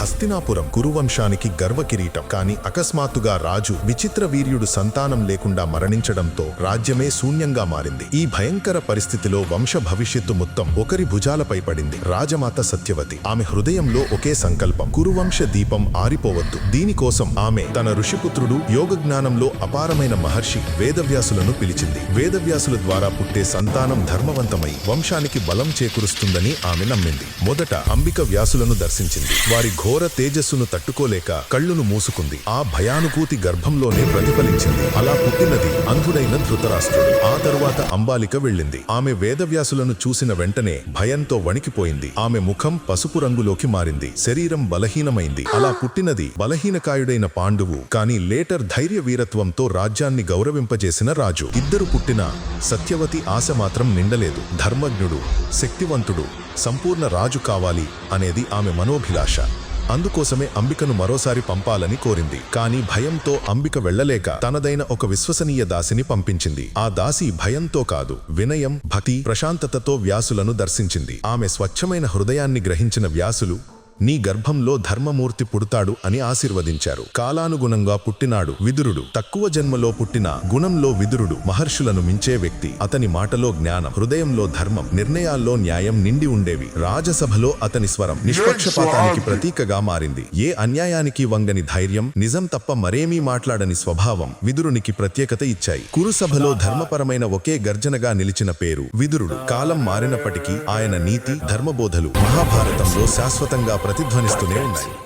హస్తినాపురం కురువంశానికి గర్వకిరీటం. కాని అకస్మాత్తుగా రాజు విచిత్ర వీర్యుడు సంతానం లేకుండా మరణించడంతో రాజ్యమే శూన్యంగా మారింది. ఈ భయంకర పరిస్థితిలో వంశ భవిష్యత్తు మొత్తం ఒకరి భుజాలపై పడింది. రాజమాత సత్యవతి ఆమె హృదయంలో ఒకే సంకల్పం. కురువంశ దీపం ఆరిపోవద్దు. దీనికోసం ఆమె తన ఋషిపుత్రుడు యోగ జ్ఞానంలో అపారమైన మహర్షి వేదవ్యాసులను పిలిచింది. వేదవ్యాసుల ద్వారా పుట్టే సంతానం ధర్మవంతమై వంశానికి బలం చేకూరుస్తుందని ఆమె నమ్మింది. మొదట అంబిక వ్యాసులను దర్శించింది. వారి ఘోర తేజస్సును తట్టుకోలేక కళ్ళును మూసుకుంది. ఆ భయానుభూతి గర్భంలోనే ప్రతిఫలించింది. అలా పుట్టినది అంధుడైన ధృతరాష్ట్రుడు. ఆ తరువాత అంబాలిక వెళ్ళింది. ఆమె వేదవ్యాసులను చూసిన వెంటనే భయంతో వణికిపోయింది. ఆమె ముఖం పసుపు రంగులోకి మారింది. శరీరం బలహీనమైంది. అలా పుట్టినది బలహీనకాయుడైన పాండువు కాని లేటర్ ధైర్య వీరత్వంతో రాజ్యాన్ని గౌరవింపజేసిన రాజు. ఇద్దరు పుట్టిన సత్యవతి ఆశ మాత్రం నిండలేదు. ధర్మజ్ఞుడు శక్తివంతుడు సంపూర్ణ రాజు కావాలి అనేది ఆమె మనోభిలాష. అందుకోసమే అంబికను మరోసారి పంపాలని కోరింది. కానీ భయంతో అంబిక వెళ్ళలేక తనదైన ఒక విశ్వసనీయ దాసిని పంపించింది. ఆ దాసి భయంతో కాదు వినయం భక్తి ప్రశాంతతతో వ్యాసులను దర్శించింది. ఆమె స్వచ్ఛమైన హృదయాన్ని గ్రహించిన వ్యాసులు నీ గర్భంలో ధర్మమూర్తి పుడతాడు అని ఆశీర్వదించారు. కాలానుగుణంగా పుట్టినాడు విదురుడు. తక్కువ జన్మలో పుట్టిన గుణంలో విదురుడు మహర్షులను మించే వ్యక్తి. అతని మాటలో జ్ఞానం హృదయంలో ధర్మం నిర్ణయాల్లో న్యాయం నిండి ఉండేవి. రాజసభలో అతని స్వరం నిష్పక్షపాతానికి ప్రతీకగా మారింది. ఏ అన్యాయానికి వంగని ధైర్యం నిజం తప్ప మరేమీ మాట్లాడని స్వభావం విదురునికి ప్రత్యేకత ఇచ్చాయి. కురుసభలో ధర్మపరమైన ఒకే గర్జనగా నిలిచిన పేరు విదురుడు. కాలం మారినప్పటికీ ఆయన నీతి ధర్మబోధలు మహాభారతంలో శాశ్వతంగా ప్రతిధ్వనిస్తూనే ఉన్నాయి